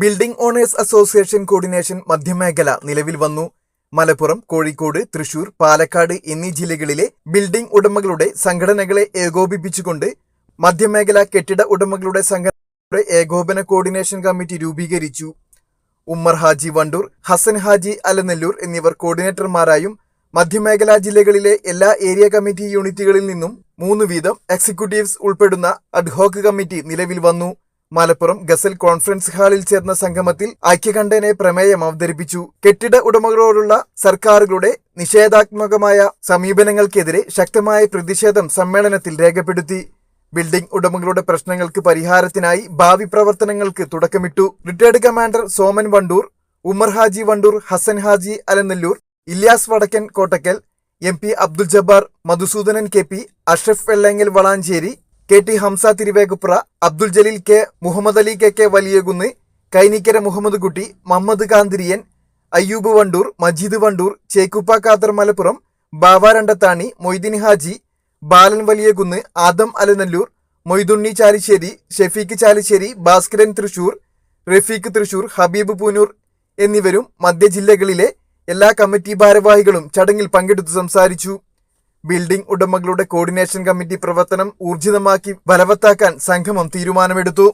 Building owners association coordination മധ്യമേഖല നിലവിൽ വന്നു. മലപ്പുറം കോഴിക്കോട് തൃശൂർ പാലക്കാട് എന്നീ ജില്ലകളിലെ ബിൽഡിംഗ് ഉടമകളുടെ സംഘടനകളെ ഏകോപിപ്പിച്ചുകൊണ്ട് മധ്യമേഖല കെട്ടിട ഉടമകളുടെ സംഘടനയുടെ ഏകോപന കോർഡിനേഷൻ കമ്മിറ്റി രൂപീകരിച്ചു. ഉമ്മർ ഹാജി വണ്ടൂർ ഹസൻ ഹാജി അലനെല്ലൂർ എന്നിവർ കോർഡിനേറ്റർമാരായും മധ്യമേഖലാ ജില്ലകളിലെ എല്ലാ ഏരിയ കമ്മിറ്റി യൂണിറ്റുകളിൽ നിന്നും മൂന്ന് വീതം എക്സിക്യൂട്ടീവ്സ് ഉൾപ്പെടുന്ന അഡ്ഹോക്ക് കമ്മിറ്റി നിലവിൽ വന്നു. മലപ്പുറം ഗസൽ കോൺഫറൻസ് ഹാളിൽ ചേർന്ന സംഗമത്തിൽ ഐക്യകണ്ഠേനെ പ്രമേയം അവതരിപ്പിച്ചു. കെട്ടിട ഉടമകളോടുള്ള സർക്കാരുകളുടെ നിഷേധാത്മകമായ സമീപനങ്ങൾക്കെതിരെ ശക്തമായ പ്രതിഷേധം സമ്മേളനത്തിൽ രേഖപ്പെടുത്തി. ബിൽഡിംഗ് ഉടമകളുടെ പ്രശ്നങ്ങൾക്ക് പരിഹാരത്തിനായി ഭാവി പ്രവർത്തനങ്ങൾക്ക് തുടക്കമിട്ടു. Retired commander Soman Vandoor Umar Haji Vandoor Hasan Haji Alanallur Ilyas Vadakkan Kottakkal M P Abdul Jabbar Madhusoodanan K P Ashraf Vellangal Valanchery K T Hamza Thiruvegappura Abdul Jaleel K Muhammad Ali K K Valiyakunnu Kainikkara Muhammad Kutty Mammad Kanthiriyan Ayyub Wandoor Majeed Wandoor ചേക്കുപ്പ കാത്തർ Malappuram ബാവ രണ്ടത്താണി മൊയ്തീൻ ഹാജി ബാലൻ വലിയകുന്ന് ആദം അലനല്ലൂർ മൊയ്തുണ്ണി ചാലിശ്ശേരി ഷെഫീഖ് ചാലിശ്ശേരി ഭാസ്കരൻ തൃശൂർ റഫീഖ് തൃശൂർ ഹബീബ് പൂനൂർ എന്നിവരും മധ്യ ജില്ലകളിലെ എല്ലാ committee ഭാരവാഹികളും ചടങ്ങിൽ പങ്കെടുത്ത് സംസാരിച്ചു. Building ഉടമകളുടെ coordination committee പ്രവർത്തനം ഊർജിതമാക്കി ബലവത്താക്കാൻ സംഗമം തീരുമാനമെടുത്തു.